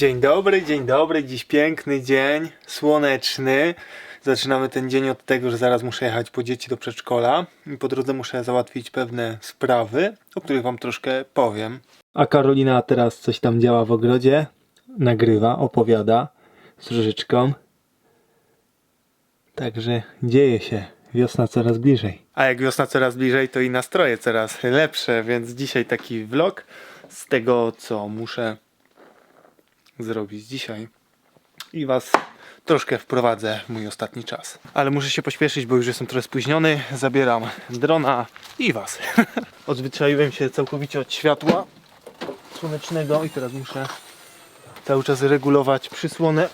Dzień dobry, dzień dobry. Dziś piękny dzień, słoneczny. Zaczynamy ten dzień od tego, że zaraz muszę jechać po dzieci do przedszkola i po drodze muszę załatwić pewne sprawy, o których wam troszkę powiem. A Karolina teraz coś tam działa w ogrodzie, nagrywa, opowiada z Różyczką. Także dzieje się. Wiosna coraz bliżej. A jak wiosna coraz bliżej, to i nastroje coraz lepsze, więc dzisiaj taki vlog z tego, co muszę zrobić dzisiaj i was troszkę wprowadzę w mój ostatni czas. Ale muszę się pośpieszyć, bo już jestem trochę spóźniony. Zabieram drona i was. Odzwyczaiłem się całkowicie od światła słonecznego i teraz muszę cały czas regulować przysłonę.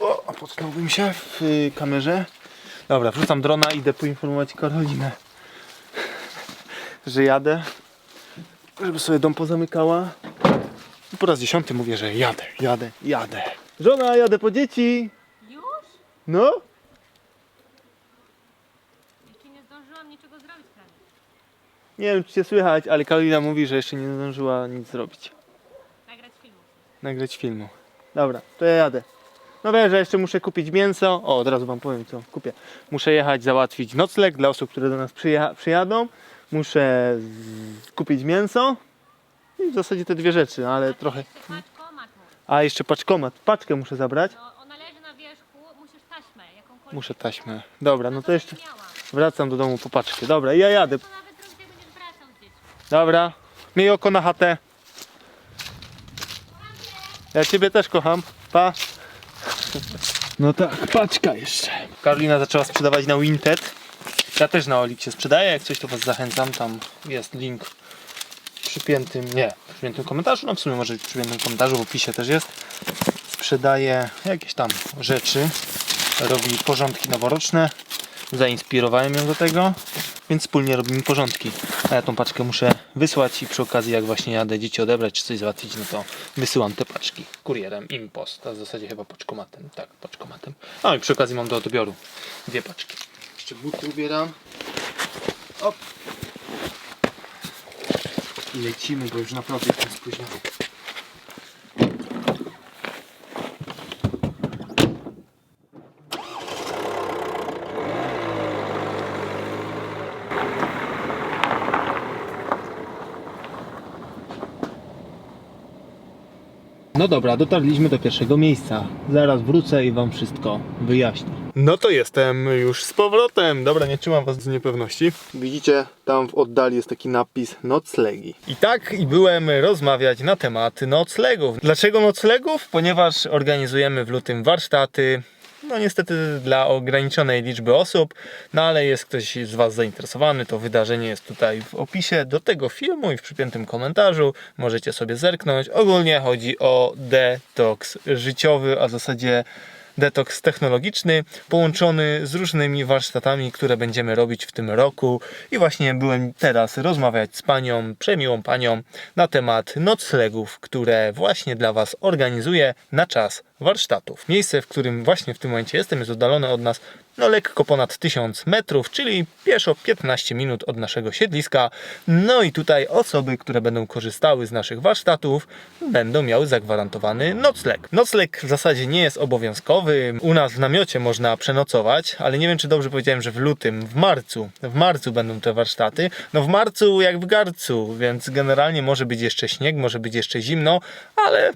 O, potknąłbym się w y, kamerze. Dobra, wrzucam drona i idę poinformować Karolinę, że jadę, żeby sobie dom pozamykała. I po raz dziesiąty mówię, że jadę, jadę, jadę. Żona, jadę po dzieci. Już? No, Jeszcze nie zdążyłam niczego zrobić prawie. nie wiem czy cię słychać, ale Karolina mówi, że jeszcze nie zdążyła nic zrobić. Nagrać filmu. Nagrać filmu. Dobra, to ja jadę. No wiem, że jeszcze muszę kupić mięso. O, od razu wam powiem co kupię. Muszę jechać załatwić nocleg dla osób, które do nas przyja- przyjadą. Muszę z- kupić mięso. I w zasadzie te dwie rzeczy, ale trochę. Paczkomat mój. A jeszcze paczkomat. Paczkę muszę zabrać. No, ona leży na wierzchu, musisz taśmę jakąkolwiek. Muszę taśmę. Dobra, no to jeszcze wracam do domu po paczkę. Dobra, ja jadę. To nawet będziesz wracał. Dobra, miej oko na chatę. Ja ciebie też kocham. Pa. No tak, paczka jeszcze. Karolina zaczęła sprzedawać na Winted. Ja też na Oliksie sprzedaję. Jak coś to was zachęcam. Tam jest link przypiętym, nie, przypiętym komentarzu. No w sumie może być przypiętym komentarzu, w opisie też jest. Sprzedaje jakieś tam rzeczy. Robi porządki noworoczne. Zainspirowałem ją do tego, więc wspólnie robimy porządki. A ja tą paczkę muszę wysłać i przy okazji jak właśnie jadę dzieci odebrać czy coś załatwić, no to wysyłam te paczki kurierem Impost, a w zasadzie chyba paczkomatem, tak, paczkomatem. No i przy okazji mam do odbioru dwie paczki. Jeszcze buty ubieram. Op. I lecimy, bo już naprawdę jestem spóźniony. No dobra, dotarliśmy do pierwszego miejsca. Zaraz wrócę i wam wszystko wyjaśnię. No to jestem już z powrotem. Dobra, nie trzymam was z niepewności. Widzicie, tam w oddali jest taki napis noclegi. I tak i byłem rozmawiać na temat noclegów. Dlaczego noclegów? Ponieważ organizujemy w lutym warsztaty no niestety dla ograniczonej liczby osób, no ale jest ktoś z Was zainteresowany, to wydarzenie jest tutaj w opisie do tego filmu i w przypiętym komentarzu. Możecie sobie zerknąć. Ogólnie chodzi o detoks życiowy, a w zasadzie detoks technologiczny, połączony z różnymi warsztatami, które będziemy robić w tym roku. I właśnie byłem teraz rozmawiać z panią, przemiłą panią, na temat noclegów, które właśnie dla Was organizuję na czas warsztatów. Miejsce, w którym właśnie w tym momencie jestem, jest oddalone od nas no lekko ponad 1000 metrów, czyli pieszo 15 minut od naszego siedliska. No i tutaj osoby, które będą korzystały z naszych warsztatów, będą miały zagwarantowany nocleg. Nocleg w zasadzie nie jest obowiązkowy. U nas w namiocie można przenocować, ale nie wiem, czy dobrze powiedziałem, że w lutym, w marcu, w marcu będą te warsztaty. No w marcu jak w garcu, więc generalnie może być jeszcze śnieg, może być jeszcze zimno, ale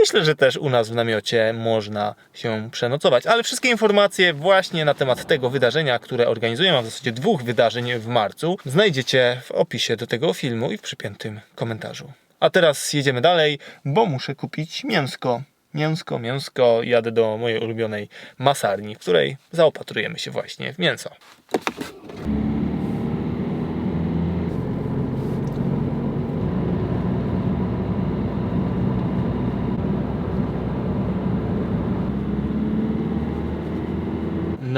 Myślę, że też u nas w namiocie można się przenocować. Ale wszystkie informacje właśnie na temat tego wydarzenia, które organizujemy, a w zasadzie dwóch wydarzeń w marcu, znajdziecie w opisie do tego filmu i w przypiętym komentarzu. A teraz jedziemy dalej, bo muszę kupić mięsko. Mięsko, mięsko. Jadę do mojej ulubionej masarni, w której zaopatrujemy się właśnie w mięso.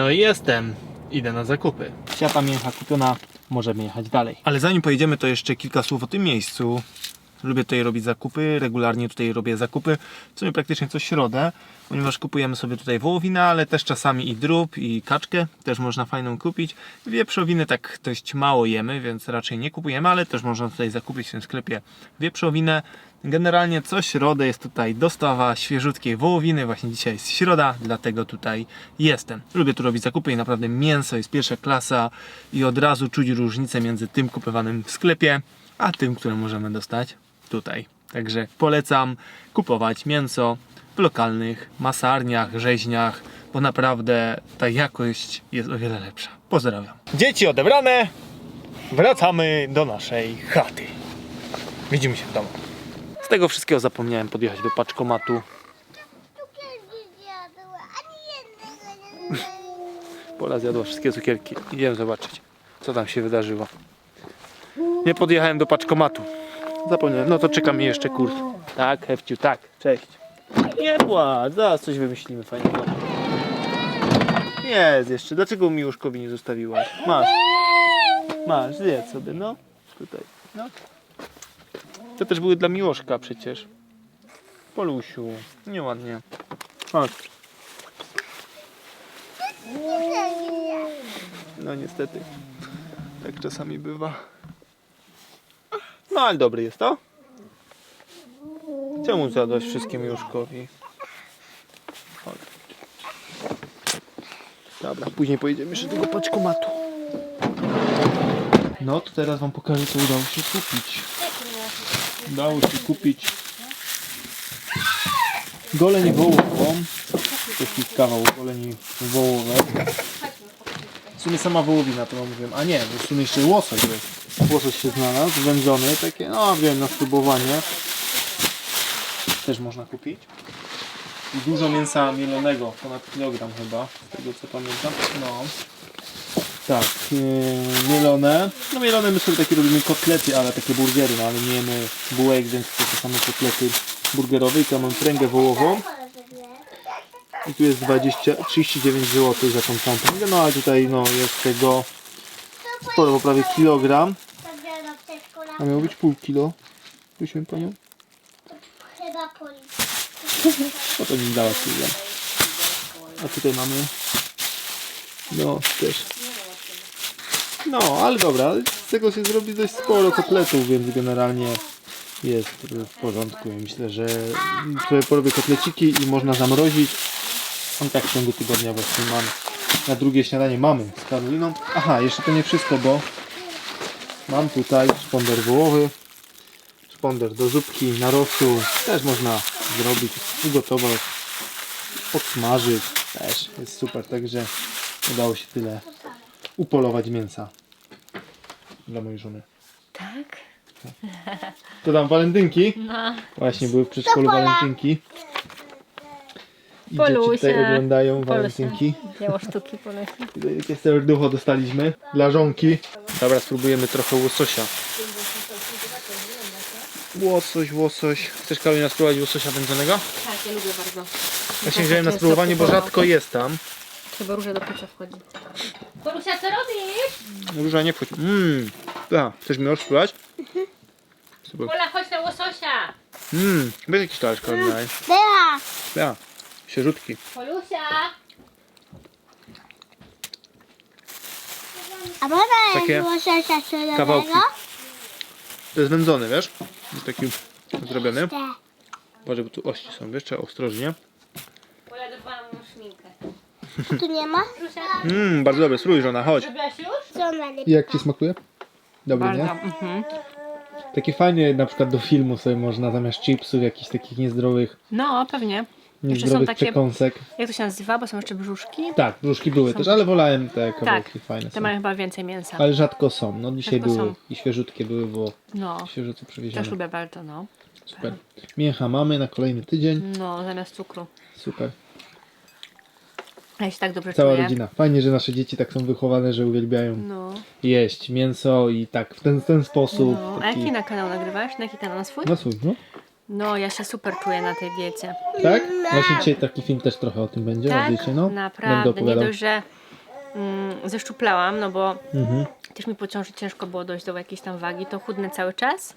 No i jestem. Idę na zakupy. Siata mięcha kupiona, możemy jechać dalej. Ale zanim pojedziemy, to jeszcze kilka słów o tym miejscu. Lubię tutaj robić zakupy, regularnie tutaj robię zakupy, w sumie praktycznie co środę, ponieważ kupujemy sobie tutaj wołowinę, ale też czasami i drób, i kaczkę, też można fajną kupić. Wieprzowiny tak dość mało jemy, więc raczej nie kupujemy, ale też można tutaj zakupić w tym sklepie wieprzowinę. Generalnie co środę jest tutaj dostawa świeżutkiej wołowiny. Właśnie dzisiaj jest środa, dlatego tutaj jestem. Lubię tu robić zakupy i naprawdę mięso jest pierwsza klasa i od razu czuć różnicę między tym kupowanym w sklepie, a tym, które możemy dostać tutaj. Także polecam kupować mięso w lokalnych masarniach, rzeźniach, bo naprawdę ta jakość jest o wiele lepsza. Pozdrawiam. Dzieci odebrane, wracamy do naszej chaty. Widzimy się w domu. Tego wszystkiego zapomniałem podjechać do paczkomatu. Pola zjadła wszystkie cukierki. Idziemy zobaczyć, co tam się wydarzyło. Nie podjechałem do paczkomatu. Zapomniałem. No to czeka mi jeszcze kurs. Tak, Hefciu, tak. Cześć. Nie płacz, zaraz coś wymyślimy fajnego. Jest jeszcze. Dlaczego Miłuszkowi nie zostawiłaś? Masz. Masz, zjedz sobie, no. Tutaj, no. To też były dla Miłoszka przecież. Polusiu, nieładnie. Chodź. No niestety. Tak czasami bywa. No ale dobry jest to. Czemu zjadłeś wszystkim Juszkowi? Dobra, później pojedziemy jeszcze do paczkomatu. No to teraz wam pokażę co udało się kupić. Udało się kupić goleń wołową. Taki kawał goleni wołowe. W sumie sama wołowina to mówiłem. A nie, bo w sumie jeszcze łosoś jest. Łosoś się znalazł, wędzony, takie, no wiem, na spróbowanie. Też można kupić. I dużo mięsa mielonego, ponad kilogram chyba, z tego co pamiętam. No. Tak, yy, mielone. No mielone my sobie takie robimy kotlety, ale takie burgery, no ale nie jemy bułek, więc to są same kotlety burgerowe. I tu mam pręgę wołową. I tu jest 20, 39 zł za tą pręgę. No ale tutaj no, jest tego sporo, bo prawie kilogram. A miało być pół kilo. Prosiłem panią. Chyba policja. No to mi dała kilogram. A tutaj mamy no też. No, ale dobra, z tego się zrobi dość sporo kotletów, więc generalnie jest w porządku. I myślę, że sobie porobię kotleciki i można zamrozić. On tak w ciągu tygodnia właśnie mam. Na drugie śniadanie mamy z Karoliną. Aha, jeszcze to nie wszystko, bo mam tutaj szponder wołowy. Szponder do zupki na rosół. Też można zrobić, ugotować, podsmażyć. Też jest super, także udało się tyle upolować mięsa dla mojej żony. Tak? To tam walentynki. No. Właśnie były w przedszkolu To Pola. walentynki. I dzieci tutaj Polusia. oglądają walentynki. Dzieło sztuki Polusia. Tutaj takie serducho dostaliśmy dla żonki. Dobra, spróbujemy trochę łososia. Łosoś, łosoś. Chcesz Karolina spróbować łososia wędzonego? Tak, ja lubię bardzo. Właśnie wziąłem na spróbowanie, bo rzadko jest tam. Chyba róża do piecia wchodzi. Polusia, co robisz? Róża nie wchodzi. Mmm. Da, chcesz mi spróbować? Super. Pola, chodź na łososia. Mmm. Weź jakiś talerz, Karolina. Była. Da. Świeżutki. Polusia. A można Takie łososia sojonego? kawałki. To jest wędzony, wiesz? Jest taki zrobiony. Uważaj, bo tu ości są, wiesz? Trzeba ostrożnie. Pola, dodawałam mu szminkę. A tu nie ma? Mmm, bardzo dobre. Spróbuj, żona, chodź. Co jak Ci smakuje? Dobry, Bardzo. nie? Mhm. Taki fajny na przykład do filmu sobie można zamiast chipsów, jakichś takich niezdrowych, No, pewnie. Jeszcze są takie, przekąsek. jak to się nazywa, bo są jeszcze brzuszki. Tak, brzuszki były też, ale wolałem te kawałki Tak, fajne te są. mają chyba więcej mięsa. Ale rzadko są. No dzisiaj Rzadko były są. i świeżutkie były, bo No, świeżo przywiezione. też lubię bardzo, no. Super. Mięcha mamy na kolejny tydzień. No, zamiast cukru. Super. Ja się tak dobrze Cała czuję. rodzina. Fajnie, że nasze dzieci tak są wychowane, że uwielbiają No, jeść mięso i tak w ten, ten sposób. no. A jaki na kanał nagrywasz? Na jaki kanał? Na swój? No swój, no. No, ja się super czuję na tej diecie. Tak? Właśnie dzisiaj taki film też trochę o tym będzie, o Tak, diecie, no. Będę naprawdę. Nie opowiadał. dość, że mm, zeszczuplałam, no bo Mhm. też mi po ciąży ciężko było dojść do jakiejś tam wagi, to chudnę cały czas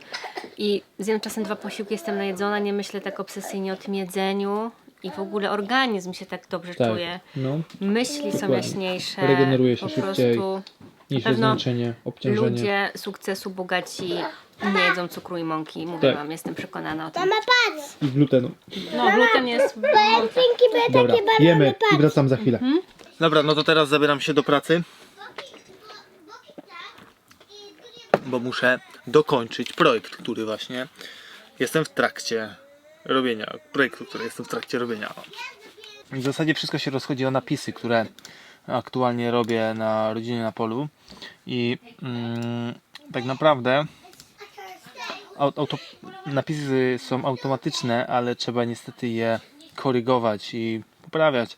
i zjem czasem dwa posiłki, jestem najedzona, nie myślę tak obsesyjnie o tym jedzeniu i w ogóle organizm się tak dobrze Tak. czuje. No. Myśli są Dokładnie. jaśniejsze. Regeneruje się po szybciej. Pewno zmęczenie, obciążenie. Ludzie sukcesu bogaci nie jedzą cukru i mąki. Mówię Tak. wam, jestem przekonana o tym. Mama, patrz. I glutenu. No, gluten jest. Pędzinki były Dobra, takie balony, jemy i wracam za chwilę. Dobra, no to teraz zabieram się do pracy. Bo muszę dokończyć projekt, który właśnie jestem w trakcie robienia. Projektu, który jestem w trakcie robienia. W zasadzie wszystko się rozchodzi o napisy, które aktualnie robię na rodzinie na polu. I mm, tak naprawdę au- auto, napisy są automatyczne, ale trzeba niestety je korygować i poprawiać.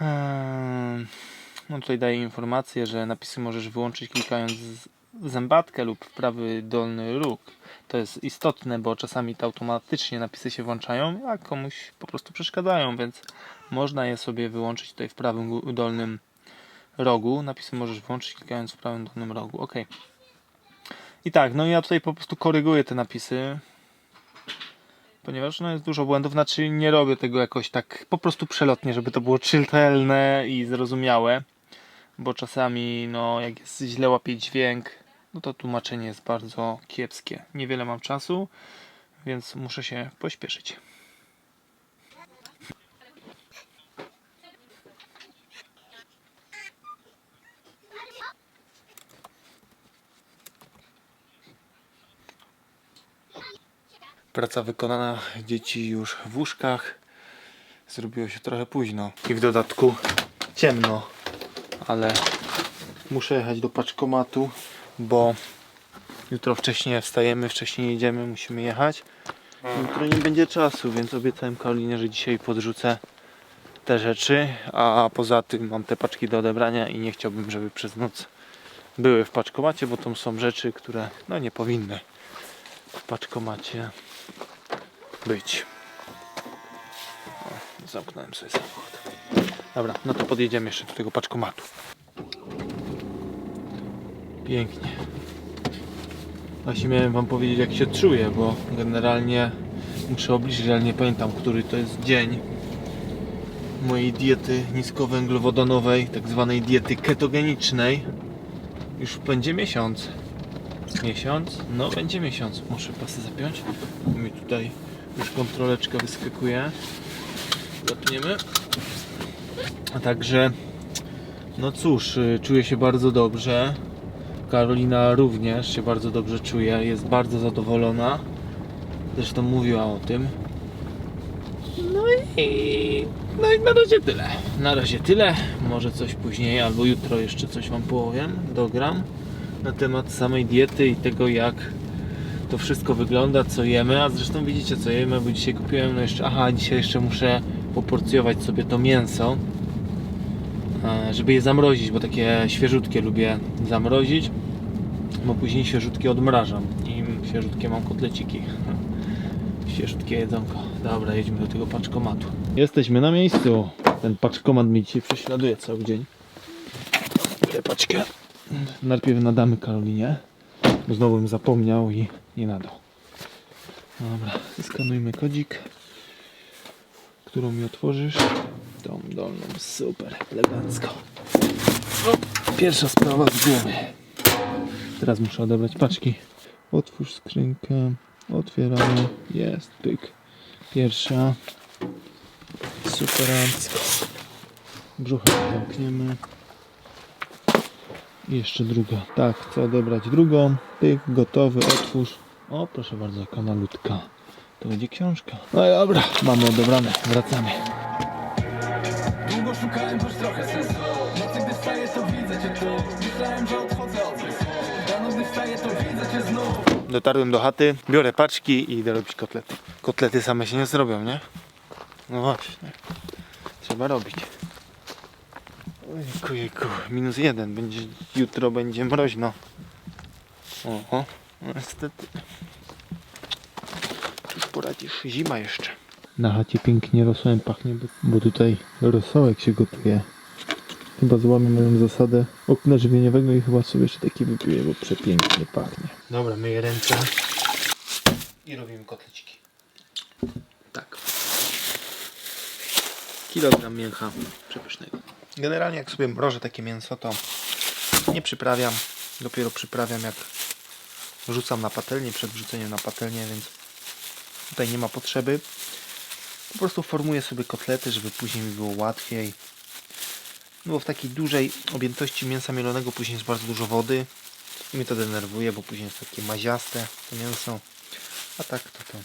Eee, No tutaj daję informację, że napisy możesz wyłączyć klikając zębatkę lub w prawy dolny róg. To jest istotne, bo czasami to automatycznie napisy się włączają, a komuś po prostu przeszkadzają, więc można je sobie wyłączyć tutaj w prawym dolnym rogu. Napisy możesz włączyć klikając w prawym dolnym rogu. Ok. I tak, no ja tutaj po prostu koryguję te napisy, ponieważ no jest dużo błędów, znaczy nie robię tego jakoś tak po prostu przelotnie, żeby to było czytelne i zrozumiałe, bo czasami no jak jest źle łapie dźwięk, no to tłumaczenie jest bardzo kiepskie. Niewiele mam czasu, więc muszę się pośpieszyć. Praca wykonana, dzieci już w łóżkach. Zrobiło się trochę późno i w dodatku ciemno, ale muszę jechać do paczkomatu, bo jutro wcześniej wstajemy, wcześniej jedziemy, musimy jechać. Jutro nie będzie czasu, więc obiecałem Karolinie, że dzisiaj podrzucę te rzeczy, a poza tym mam te paczki do odebrania i nie chciałbym, żeby przez noc były w paczkomacie, bo to są rzeczy, które no nie powinny w paczkomacie być. Zamknąłem sobie samochód. Dobra, no to podjedziemy jeszcze do tego paczkomatu. Pięknie. Właśnie miałem wam powiedzieć jak się czuję, bo generalnie muszę obliczyć, ale nie pamiętam, który to jest dzień mojej diety niskowęglowodanowej, tak zwanej diety ketogenicznej. Już będzie miesiąc. Miesiąc? No będzie miesiąc. Muszę pasy zapiąć. Mi tutaj już kontroleczka wyskakuje. Zapniemy. A także, no cóż, y, czuję się bardzo dobrze. Karolina również się bardzo dobrze czuje, jest bardzo zadowolona. Zresztą mówiła o tym. No i, no i na razie tyle. Na razie tyle. Może coś później, albo jutro jeszcze coś Wam powiem, dogram na temat samej diety i tego jak to wszystko wygląda, co jemy, a zresztą widzicie co jemy, bo dzisiaj kupiłem, no jeszcze, aha, dzisiaj jeszcze muszę poporcjować sobie to mięso, żeby je zamrozić, bo takie świeżutkie lubię zamrozić, bo później świeżutkie odmrażam i świeżutkie mam kotleciki. Świeżutkie jedzonko. Dobra, jedźmy do tego paczkomatu. Jesteśmy na miejscu. Ten paczkomat mnie dzisiaj prześladuje cały dzień. Biorę paczkę. Najpierw nadamy Karolinie, bo znowu bym zapomniał i nie nadał. Dobra, skanujmy kodzik, którą mi otworzysz. Tą dolną, super, elegancko. O, pierwsza sprawa z głowy. Teraz muszę odebrać paczki. Otwórz skrzynkę, otwieramy, jest, pyk. Pierwsza, superancko. Brzucha zamkniemy. I jeszcze druga. Tak, chcę odebrać drugą. Pyk, gotowy, otwórz. O, proszę bardzo, jaka malutka. To będzie książka. No i dobra, mamy odebrane, wracamy. Dotarłem do chaty, biorę paczki i idę robić kotlety. Kotlety same się nie zrobią, nie? No właśnie. Trzeba robić. Ojku, jejku, minus jeden. Będzie, jutro będzie mroźno. Oho, no niestety. Cóż poradzisz, zima jeszcze. Na chacie pięknie rosołem pachnie, bo, bo tutaj rosołek się gotuje. Chyba złamię moją zasadę okna żywieniowego i chyba sobie jeszcze taki wypiję, bo przepięknie pachnie. Dobra, myję ręce i robimy kotleciki. Tak. Kilogram mięcha przepysznego. Generalnie jak sobie mrożę takie mięso, to nie przyprawiam. Dopiero przyprawiam jak rzucam na patelnię, przed wrzuceniem na patelnię, więc tutaj nie ma potrzeby. Po prostu formuję sobie kotlety, żeby później mi było łatwiej. Bo w takiej dużej objętości mięsa mielonego później jest bardzo dużo wody. I mnie to denerwuje, bo później jest takie maziaste to mięso. A tak to to.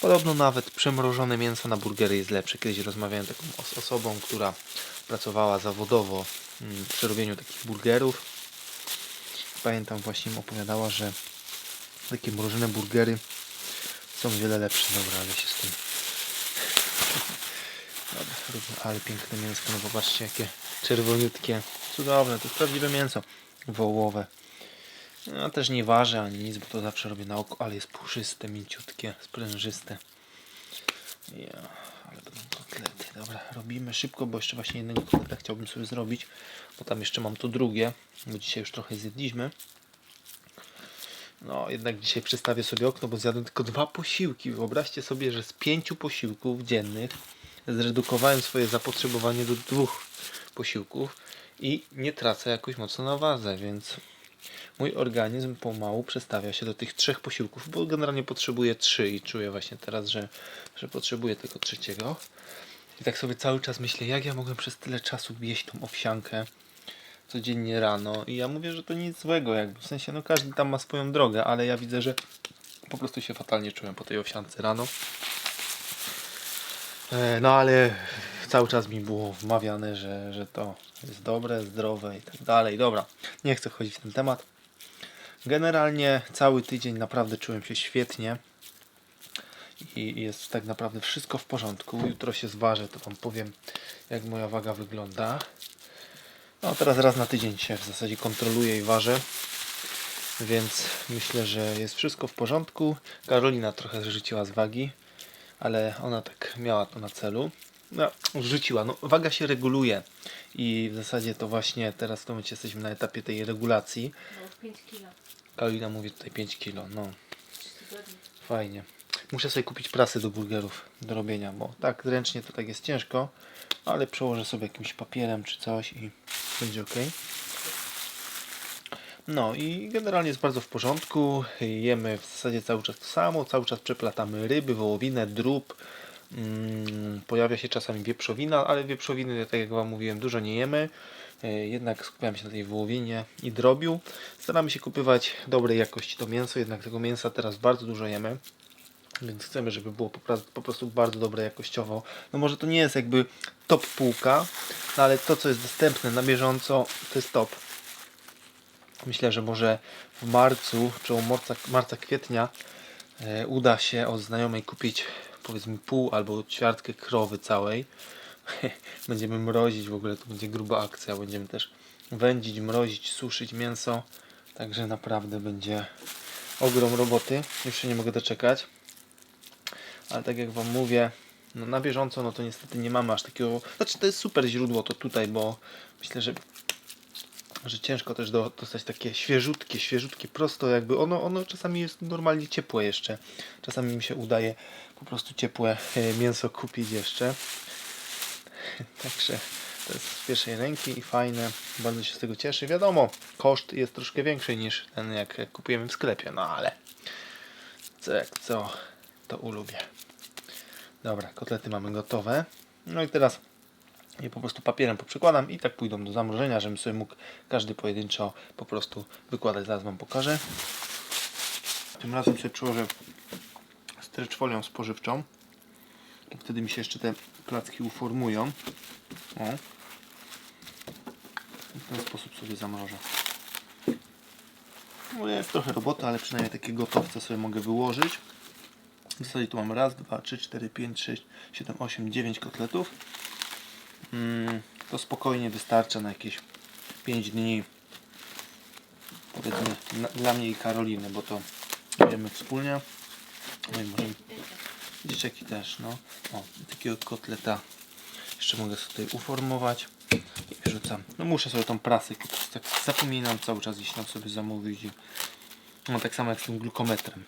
Podobno nawet przemrożone mięso na burgery jest lepsze. Kiedyś rozmawiałem taką os- osobą, która pracowała zawodowo mm, przy robieniu takich burgerów. Pamiętam właśnie opowiadała, że takie mrożone burgery są wiele lepsze. Dobra, ale się z tym. Dobra, ale piękne mięsko. No popatrzcie, jakie czerwoniutkie. Cudowne, to jest prawdziwe mięso wołowe. No też nie ważę ani nic, bo to zawsze robię na oko, ale jest puszyste, mięciutkie, sprężyste. Ja, ale będą kotlety. Dobra, robimy szybko, bo jeszcze właśnie jednego kotleta chciałbym sobie zrobić, bo tam jeszcze mam to drugie, bo dzisiaj już trochę zjedliśmy. No, jednak dzisiaj przestawię sobie okno, bo zjadłem tylko dwa posiłki. Wyobraźcie sobie, że z pięciu posiłków dziennych zredukowałem swoje zapotrzebowanie do dwóch posiłków i nie tracę jakoś mocno na wadze, więc mój organizm pomału przestawia się do tych trzech posiłków, bo generalnie potrzebuję trzy i czuję właśnie teraz, że, że potrzebuję tego trzeciego. I tak sobie cały czas myślę, jak ja mogłem przez tyle czasu jeść tą owsiankę codziennie rano. I ja mówię, że to nic złego, jakby w sensie, no każdy tam ma swoją drogę, ale ja widzę, że po prostu się fatalnie czułem po tej owsiance rano. E, No ale cały czas mi było wmawiane, że, że to jest dobre, zdrowe i tak dalej. Dobra, nie chcę wchodzić w ten temat. Generalnie cały tydzień naprawdę czułem się świetnie i jest tak naprawdę wszystko w porządku. Jutro się zważę, to Wam powiem, jak moja waga wygląda. No teraz raz na tydzień się w zasadzie kontroluję i ważę, więc myślę, że jest wszystko w porządku. Karolina trochę zrzuciła z wagi, ale ona tak miała to na celu. No, rzuciła. No, waga się reguluje i w zasadzie to właśnie teraz w tym momencie jesteśmy na etapie tej regulacji. 5 kilo. Karolina mówi tutaj 5 kilo, no fajnie. Muszę sobie kupić prasy do burgerów do robienia, bo tak ręcznie to tak jest ciężko, ale przełożę sobie jakimś papierem czy coś i będzie ok. No i generalnie jest bardzo w porządku. Jemy w zasadzie cały czas to samo, cały czas przeplatamy ryby, wołowinę, drób. Mm, pojawia się czasami wieprzowina, ale wieprzowiny, tak jak Wam mówiłem, dużo nie jemy. E, Jednak skupiamy się na tej wołowinie i drobiu. Staramy się kupywać dobrej jakości to mięso, jednak tego mięsa teraz bardzo dużo jemy. Więc chcemy, żeby było po prostu, bardzo dobre jakościowo. No może to nie jest jakby top półka, no ale to co jest dostępne na bieżąco to jest top. Myślę, że może w marcu, przełom marca, marca kwietnia e, uda się od znajomej kupić powiedzmy pół albo ćwiartkę krowy całej. Będziemy mrozić, w ogóle to będzie gruba akcja. Będziemy też wędzić, mrozić, suszyć mięso. Także naprawdę będzie ogrom roboty. Już się nie mogę doczekać. Ale tak jak Wam mówię, no na bieżąco no to niestety nie mamy aż takiego... Znaczy to jest super źródło to tutaj, bo myślę, że że ciężko też do, dostać takie świeżutkie, świeżutkie, prosto jakby ono, ono czasami jest normalnie ciepłe jeszcze. Czasami mi się udaje po prostu ciepłe e, mięso kupić jeszcze. Także to jest z pierwszej ręki i fajne. Bardzo się z tego cieszę. Wiadomo, koszt jest troszkę większy niż ten jak, jak kupujemy w sklepie, no ale co jak co, to ulubię. Dobra, kotlety mamy gotowe. No i teraz je po prostu papierem poprzekładam i tak pójdą do zamrożenia, żebym sobie mógł każdy pojedynczo po prostu wykładać. Zaraz Wam pokażę. Tym razem sobie przyłożę stretch folią spożywczą. Wtedy mi się jeszcze te placki uformują. O. W ten sposób sobie zamrożę. No jest trochę roboty, ale przynajmniej takie gotowce sobie mogę wyłożyć. W zasadzie tu mam raz, dwa, trzy, cztery, pięć, sześć, siedem, osiem, dziewięć kotletów. Mm, to spokojnie wystarcza na jakieś 5 dni. Powiedzmy dla mnie i Karoliny, bo to jemy wspólnie. No i możemy. Dzieciaki też, no. O, takiego kotleta jeszcze mogę sobie tutaj uformować i wrzucam. No muszę sobie tą prasę. Tak zapominam cały czas gdzieś tam sobie zamówić. No tak samo jak z tym glukometrem.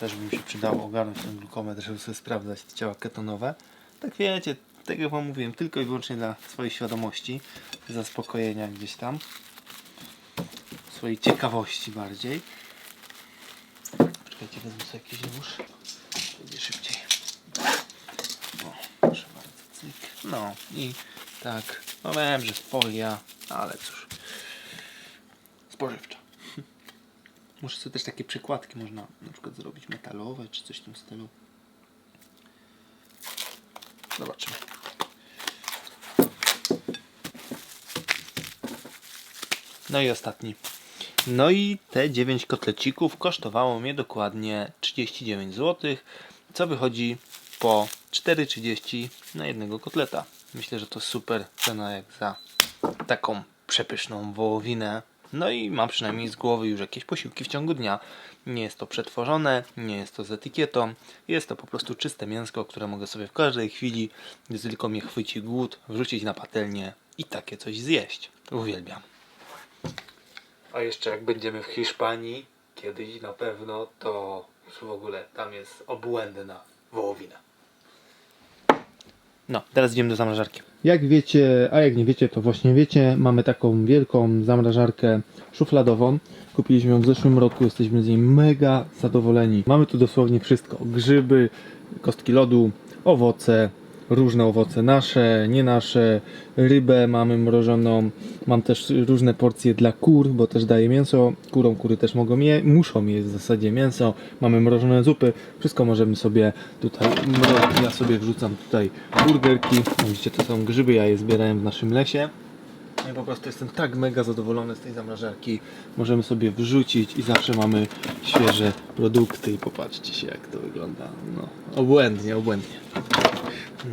Też by mi się przydało ogarnąć ten glukometr, żeby sobie sprawdzać te ciała ketonowe. Tak wiecie, Tak jak Wam mówiłem, tylko i wyłącznie dla swojej świadomości, zaspokojenia gdzieś tam, swojej ciekawości bardziej. Poczekajcie, wezmę sobie jakiś nóż. Będzie szybciej. O, proszę bardzo, cyk. No i tak, no wiem, że folia, ale cóż, spożywcza. Muszę sobie też takie przykładki można na przykład zrobić metalowe czy coś w tym stylu. Zobaczymy. No i ostatni. No i te 9 kotlecików kosztowało mnie dokładnie 39 zł, co wychodzi po 4,30 na jednego kotleta. Myślę, że to super cena jak za taką przepyszną wołowinę. No i mam przynajmniej z głowy już jakieś posiłki w ciągu dnia. Nie jest to przetworzone, nie jest to z etykietą. Jest to po prostu czyste mięsko, które mogę sobie w każdej chwili, gdy tylko mnie chwyci głód, wrzucić na patelnię i takie coś zjeść. Uwielbiam. A jeszcze jak będziemy w Hiszpanii, kiedyś na pewno, to już w ogóle tam jest obłędna wołowina. No, teraz idziemy do zamrażarki. Jak wiecie, a jak nie wiecie, to właśnie wiecie, mamy taką wielką zamrażarkę szufladową. Kupiliśmy ją w zeszłym roku, jesteśmy z niej mega zadowoleni. Mamy tu dosłownie wszystko: grzyby, kostki lodu, owoce, różne owoce nasze, nie nasze, rybę mamy mrożoną. Mam też różne porcje dla kur, bo też daję mięso. Kurom kury też mogą je, muszą jeść w zasadzie mięso. Mamy mrożone zupy. Wszystko możemy sobie tutaj. Ja sobie wrzucam tutaj burgerki. Widzicie, to są grzyby, ja je zbierałem w naszym lesie. Po prostu jestem tak mega zadowolony z tej zamrażarki. Możemy sobie wrzucić i zawsze mamy świeże produkty i popatrzcie się jak to wygląda. No, obłędnie, obłędnie.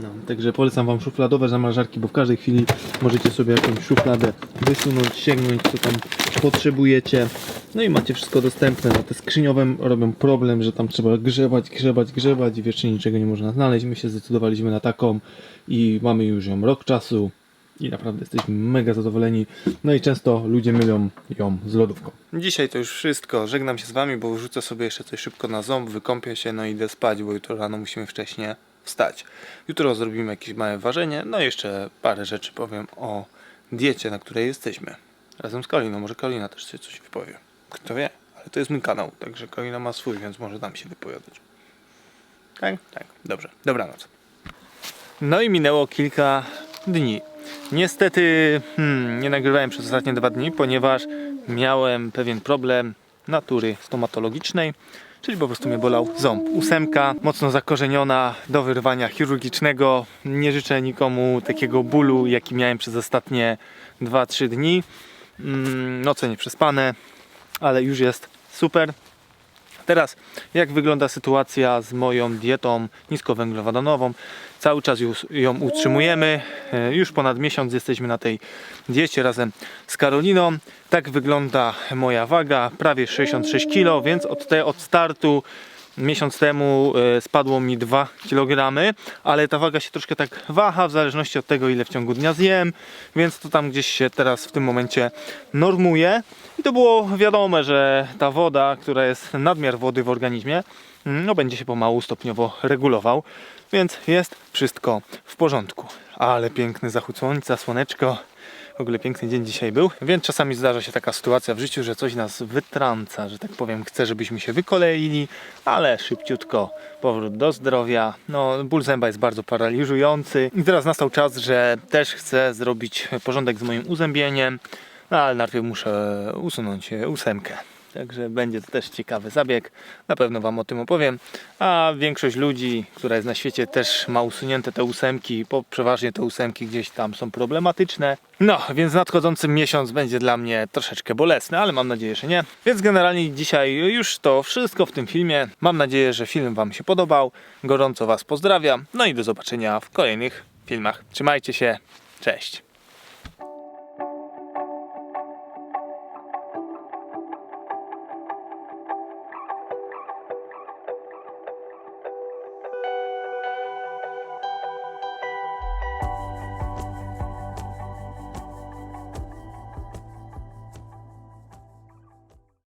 No, także polecam Wam szufladowe zamrażarki, bo w każdej chwili możecie sobie jakąś szufladę wysunąć, sięgnąć co tam potrzebujecie. No i macie wszystko dostępne. No, te skrzyniowe robią problem, że tam trzeba grzebać, grzebać, grzebać i wiecznie niczego nie można znaleźć. My się zdecydowaliśmy na taką i mamy już ją rok czasu i naprawdę jesteśmy mega zadowoleni. No i często ludzie mylą ją z lodówką. Dzisiaj to już wszystko. Żegnam się z Wami, bo wrzucę sobie jeszcze coś szybko na ząb, wykąpię się, no i idę spać, bo jutro rano musimy wcześniej wstać. Jutro zrobimy jakieś małe ważenie, no i jeszcze parę rzeczy powiem o diecie, na której jesteśmy. Razem z Kaliną, może Kalina też się coś wypowie. Kto wie, ale to jest mój kanał, także Kalina ma swój, więc może tam się wypowiadać. Tak? Tak, dobrze. Dobranoc. No i minęło kilka dni. Niestety hmm, nie nagrywałem przez ostatnie dwa dni, ponieważ miałem pewien problem natury stomatologicznej, czyli po prostu mnie bolał ząb. Ósemka, mocno zakorzeniona do wyrwania chirurgicznego. Nie życzę nikomu takiego bólu, jaki miałem przez ostatnie 2-3 dni. Mm, noce nieprzespane, ale już jest super. Teraz, jak wygląda sytuacja z moją dietą niskowęglowodanową? Cały czas ją utrzymujemy. E, Już ponad miesiąc jesteśmy na tej diecie razem z Karoliną. Tak wygląda moja waga, prawie 66 kg, więc od, te, od startu miesiąc temu e, spadło mi 2 kg, ale ta waga się troszkę tak waha w zależności od tego ile w ciągu dnia zjem, więc to tam gdzieś się teraz w tym momencie normuje. I to było wiadome, że ta woda, która jest nadmiar wody w organizmie, mm, no będzie się pomału stopniowo regulował, więc jest wszystko w porządku. Ale piękny zachód słońca, słoneczko. W ogóle piękny dzień dzisiaj był, więc czasami zdarza się taka sytuacja w życiu, że coś nas wytrąca, że tak powiem, chce, żebyśmy się wykoleili, ale szybciutko powrót do zdrowia. No, ból zęba jest bardzo paraliżujący. I teraz nastał czas, że też chcę zrobić porządek z moim uzębieniem, no ale najpierw muszę usunąć ósemkę. Także będzie to też ciekawy zabieg. Na pewno Wam o tym opowiem. A większość ludzi, która jest na świecie, też ma usunięte te ósemki, bo przeważnie te ósemki gdzieś tam są problematyczne. No, więc nadchodzący miesiąc będzie dla mnie troszeczkę bolesny, ale mam nadzieję, że nie. Więc generalnie dzisiaj już to wszystko w tym filmie. Mam nadzieję, że film Wam się podobał. Gorąco Was pozdrawiam. No i do zobaczenia w kolejnych filmach. Trzymajcie się. Cześć.